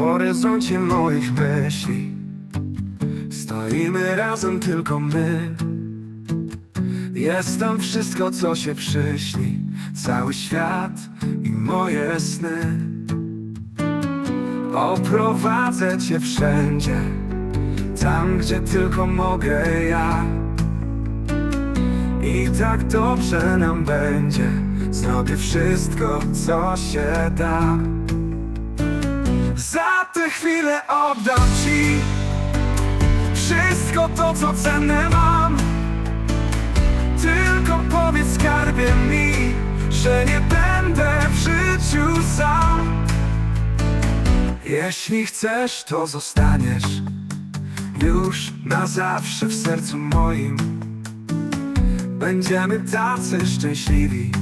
horyzoncie moich myśli Stoimy razem tylko my. Jest tam wszystko co się przyśni Cały świat i moje sny. Oprowadzę cię wszędzie Tam gdzie tylko mogę ja. I tak dobrze nam będzie Zrobię wszystko co się da. Za chwilę oddam ci Wszystko to co cenne mam. Tylko powiedz skarbie mi Że nie będę w życiu sam. Jeśli chcesz to zostaniesz Już na zawsze w sercu moim. Będziemy tacy szczęśliwi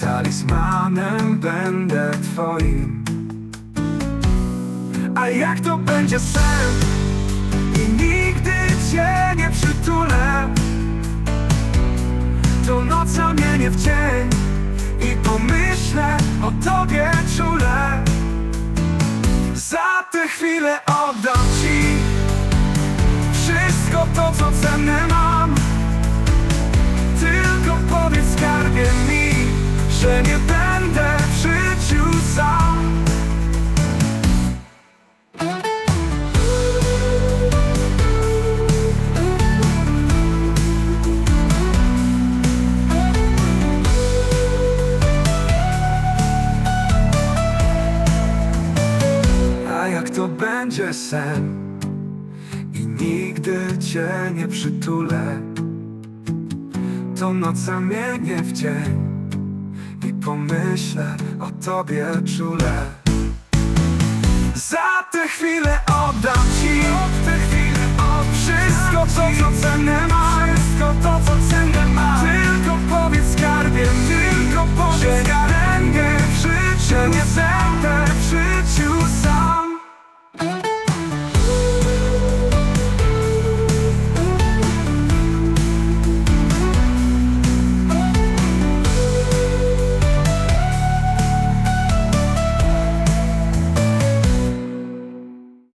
Talizmanem będę twoim A jak to będzie sen? I nigdy cię nie przytulę. To noc zamienię w cień I pomyślę o tobie czule. Za tę chwilę oddam ci Wszystko to co cenne mam będzie sen i nigdy cię nie przytulę. To noc zamienię w dzień I pomyślę o tobie czule. Za tę chwilę oddam ci